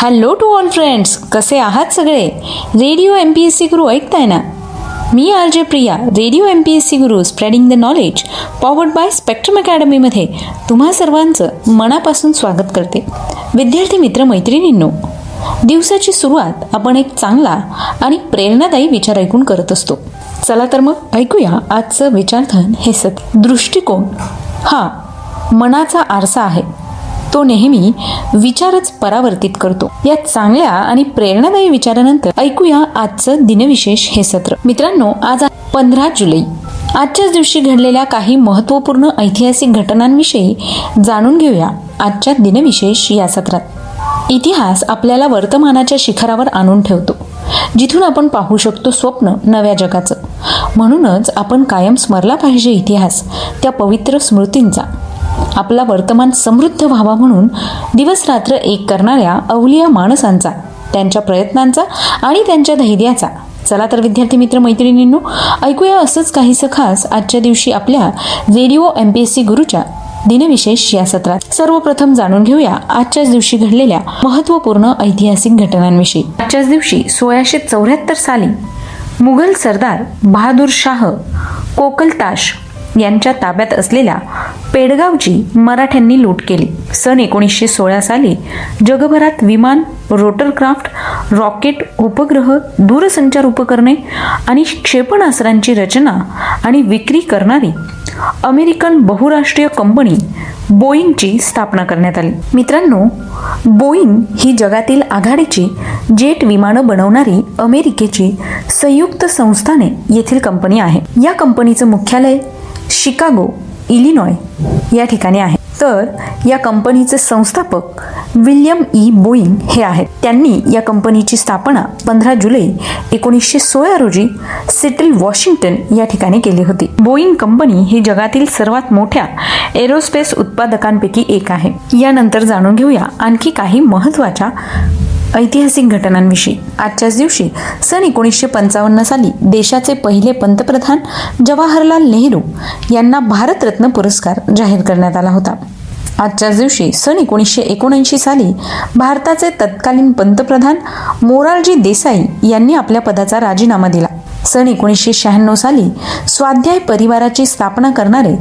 Hello to all friends कसे आहात सगळे? Radio M P S C Guru ऐकताय ना? मी R J Priya radio M P S C Guru spreading the knowledge powered by Spectrum अकॅडमीमध्ये तुम्हा सर्वांचं मनापासून स्वागत करते. विद्यार्थी मित्र मैत्रिणींनो दिवसाची सुरुवात आपण एक चांगला आणि प्रेरणादायी विचार ऐकून करत असतो. चला तर मग ऐकूया आजचं विचारधन हे सत दृष्टिकोन. हा मनाचा आरसा आहे. तो नेहमी विचारच परावर्तित करतो. या चांगल्या आणि प्रेरणादायी विचारानंतर ऐकूया आजचं दिनविशेष हे सत्र. मित्रांनो आज पंधरा जुलै. आजच्याच दिवशी घडलेल्या काही महत्त्वपूर्ण ऐतिहासिक घटनांविषयी जाणून घेऊया आजच्या दिनविशेष या सत्रात. इतिहास आपल्याला वर्तमानाच्या शिखरावर आणून ठेवतो. जिथून आपण पाहू शकतो स्वप्न नव्या जगाचं. म्हणूनच आपण कायम स्मरला पाहिजे इतिहास त्या पवित्र स्मृतींचा. आपला वर्तमान समृद्ध व्हावा म्हणून दिवसरात्र एक करणाऱ्या अवलिया माणसांचा त्यांच्या प्रयत्नांचा आणि त्यांच्या धैर्याचा. चला तर विद्यार्थी मित्र मैत्रिणींनो ऐकूया असंच काहीसं खास आजच्या दिवशी आपल्या radio M P S C गुरुच्या दिनविशेष या सत्रात. सर्वप्रथम जाणून घेऊया आजच्याच दिवशी घडलेल्या महत्त्वपूर्ण ऐतिहासिक घटनांविषयी. आजच्याच दिवशी सोळाशे चौऱ्याहत्तर साली मुघल सरदार बहादूर शाह कोकलताश यांच्या ताब्यात असलेल्या पेडगावची मराठ्यांनी लूट केली. सन एकोणीसशे सोळा साली जगभरात विमान रोटरक्राफ्ट रॉकेट उपग्रह दूरसंचार उपकरणे आणि क्षेपणास्त्रांची रचना आणि विक्री करणारी अमेरिकन बहुराष्ट्रीय कंपनी बोईंगची स्थापना करण्यात आली. मित्रांनो बोईंग ही जगातील आघाडीची जेट विमानं बनवणारी अमेरिकेची संयुक्त संस्थाने येथील कंपनी आहे. या कंपनीचं मुख्यालय शिकागो इलिनॉय या ठिकाणी आहे. तर या कंपनीचे संस्थापक विल्यम ई. बोईंग हे आहेत. त्यांनी या कंपनीची स्थापना पंधरा जुलै एकोणीसशे सोळा रोजी सिटल वॉशिंग्टन या ठिकाणी केली होती. बोईंग कंपनी ही जगातील सर्वात मोठ्या एरोस्पेस उत्पादकांपैकी एक आहे. यानंतर जाणून घेऊया आणखी काही महत्त्वाच्या ऐतिहासिक घटनांविषयी. आजच्याच दिवशी सन एकोणीसशे पंचावन्न साली देशाचे पहिले पंतप्रधान जवाहरलाल नेहरू यांना भारतरत्न पुरस्कार जाहीर करण्यात आला होता. आजच्याच दिवशी सन एकोणीसशे एकोणऐंशी साली भारताचे तत्कालीन पंतप्रधान मोरारजी देसाई यांनी आपल्या पदाचा राजीनामा दिला. सन एकोणीसशे शहाण्णव साली स्वाध्याय परिवाराची स्थापना करणारे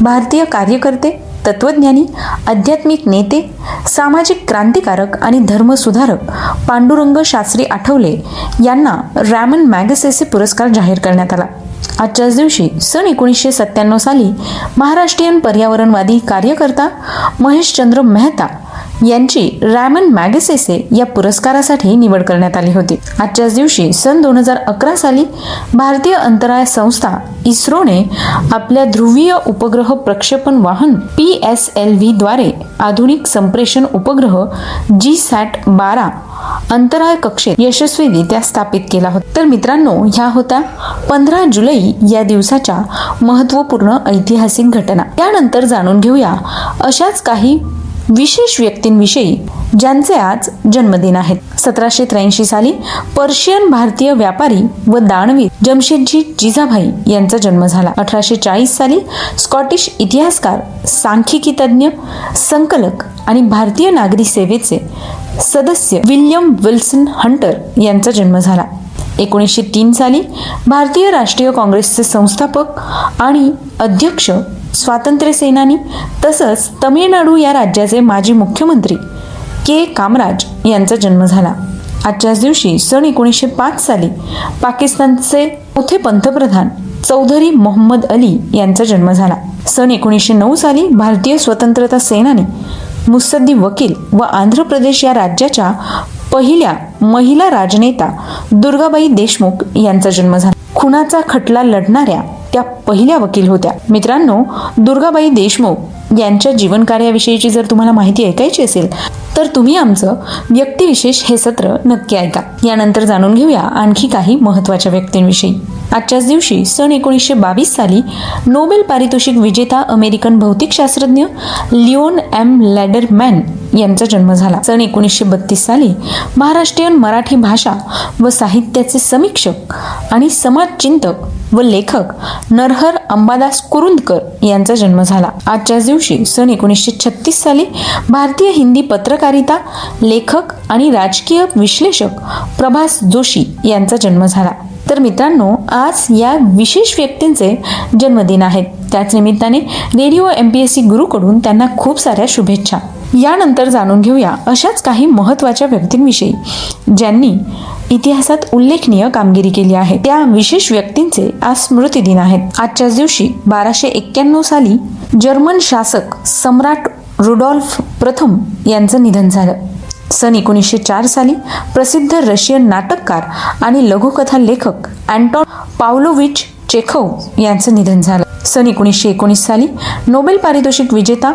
भारतीय कार्यकर्ते तत्वज्ञानी आध्यात्मिक नेते सामाजिक क्रांतिकारक आणि धर्मसुधारक पांडुरंग शास्त्री आठवले यांना रॅमन मॅगसेसे पुरस्कार जाहीर करण्यात आला. आजच्याच दिवशी सन एकोणीसशे सत्त्याण्णव साली महाराष्ट्रीयन पर्यावरणवादी कार्यकर्ता महेशचंद्र मेहता यांची रॅमन मॅगसेसे या पुरस्कारासाठी निवड करण्यात आली होती. आजच्याच दिवशी सन दोन हजार अकरा साली भारतीय अंतराळ संस्था इस्रोने आपल्या ध्रुवीय उपग्रह प्रक्षेपण वाहन पी एस एल व्ही द्वारे आधुनिक संप्रेषण उपग्रह जी सॅट बारा अंतराळ कक्षेत यशस्वीरित्या स्थापित केला होता. तर मित्रांनो ह्या होत्या पंधरा जुलै या दिवसाच्या महत्त्वपूर्ण ऐतिहासिक घटना. त्यानंतर जाणून घेऊया अशाच काही विशेष व्यक्तींविषयी ज्यांचे आज जन्मदिन आहेत. सतराशे त्र्याऐंशी साली पर्शियन भारतीय व्यापारी व दानवीर जमशेदजी जिजाभाई यांचा जन्म झाला. अठराशे चाळीस साली स्कॉटिश इतिहासकार सांख्यिकी तज्ज्ञ संकलक आणि भारतीय नागरी सेवेचे सदस्य विल्यम विल्सन हंटर यांचा जन्म झाला. एकोणीसशे तीन साली भारतीय राष्ट्रीय काँग्रेसचे संस्थापक आणि अध्यक्ष स्वातंत्र्य सेनानी तसंच तमिळनाडू या राज्याचे माजी मुख्यमंत्री के. कामराज यांचा जन्म झाला. आजच्याच दिवशी सन एकोणीसशे पाच साली पाकिस्तानचे चौथे पंतप्रधान चौधरी मोहम्मद अली यांचा जन्म झाला. सन एकोणीसशे नऊ साली भारतीय स्वतंत्रता सेनानी मुसद्दी वकील व आंध्र प्रदेश या राज्याच्या पहिल्या महिला राजनेता दुर्गाबाई देशमुख यांचा जन्म झाला. खुनाचा खटला लढणाऱ्या त्या पहिल्या वकील होत्या. मित्रांनो दुर्गाबाई देशमुख यांच्या जीवनकार्याविषयीची जर तुम्हाला माहिती ऐकायची असेल तर तुम्ही आमचं व्यक्तिविशेष हे सत्र नक्की ऐका. यानंतर जाणून घेऊया आणखी काही महत्त्वाच्या व्यक्तींविषयी. आजच्याच दिवशी सन एकोणीसशे बावीस साली नोबेल पारितोषिक विजेता अमेरिकन भौतिकशास्त्रज्ञ लिओन एम लॅडरमॅन यांचा जन्म झाला. सन एकोणीसशे बत्तीस साली महाराष्ट्रीयन मराठी भाषा व साहित्याचे समीक्षक आणि समाजचिंतक व लेखक नरहर अंबादास कुरुंदकर यांचा जन्म झाला. आजच्याच दिवशी सन एकोणीसशे छत्तीस साली भारतीय हिंदी पत्रकारिता लेखक आणि राजकीय विश्लेषक प्रभास जोशी यांचा जन्म झाला. तर मित्रांनो आज या विशेष व्यक्तींचे जन्मदिन आहेत त्याच निमित्ताने radio M P S C गुरुकडून त्यांना खूप साऱ्या शुभेच्छा. यानंतर जाणून घेऊया अशाच काही महत्त्वाच्या व्यक्तींविषयी ज्यांनी इतिहासात उल्लेखनीय कामगिरी केली आहे. त्या विशेष व्यक्तींचे आज स्मृती दिन आहेत. आजच्याच दिवशी बाराशे एक्क्याण्णव साली जर्मन शासक सम्राट रुडॉल्फ प्रथम यांचं निधन झालं. सन एकोणीसशे चार साली प्रसिद्ध रशियन नाटककार आणि लघुकथा लेखक अँटॉन पावलोविच चेखव यांचं निधन झालं. सन एकोणीसशे एकोणीस साली नोबेल पारितोषिक विजेता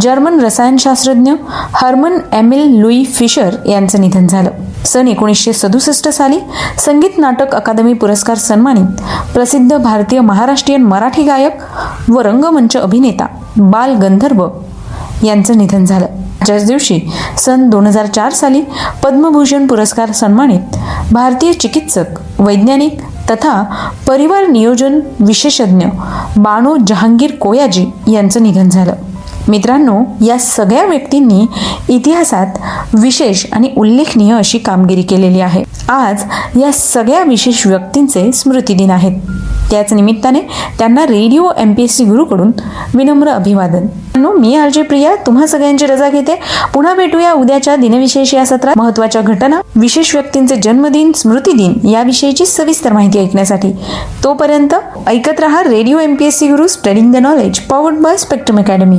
जर्मन रसायनशास्त्रज्ञ हर्मन एमिल लुई फिशर यांचं निधन झालं. सन एकोणीसशे सदुसष्ट साली संगीत नाटक अकादमी पुरस्कार सन्मानित प्रसिद्ध भारतीय महाराष्ट्रीयन मराठी गायक व रंगमंच अभिनेता बाल गंधर्व यांचं निधन झालं. त्याच दिवशी सन दोन हजार चार साली पद्मभूषण पुरस्कार सन्मानित भारतीय चिकित्सक वैज्ञानिक तथा परिवार नियोजन विशेषज्ञ बानो जहांगीर कोयाजी यांचं निधन झालं. मित्रांनो या सगळ्या व्यक्तींनी इतिहासात विशेष आणि उल्लेखनीय अशी कामगिरी केलेली आहे. आज या सगळ्या विशेष व्यक्तींचे स्मृतिदिन आहेत. त्याच निमित्ताने त्यांना radio M P S C गुरुकडून विनम्र अभिवादन. मी आर जे प्रिया तुम्हा सगळ्यांची रजा घेते. पुन्हा भेटूया उद्याच्या दिनविशेष या सत्रात. महत्त्वाच्या घटना विशेष व्यक्तींचे जन्मदिन स्मृतिदिन याविषयीची सविस्तर माहिती ऐकण्यासाठी. तोपर्यंत ऐकत रहा radio M P S C Guru spreading the knowledge powered by Spectrum academy.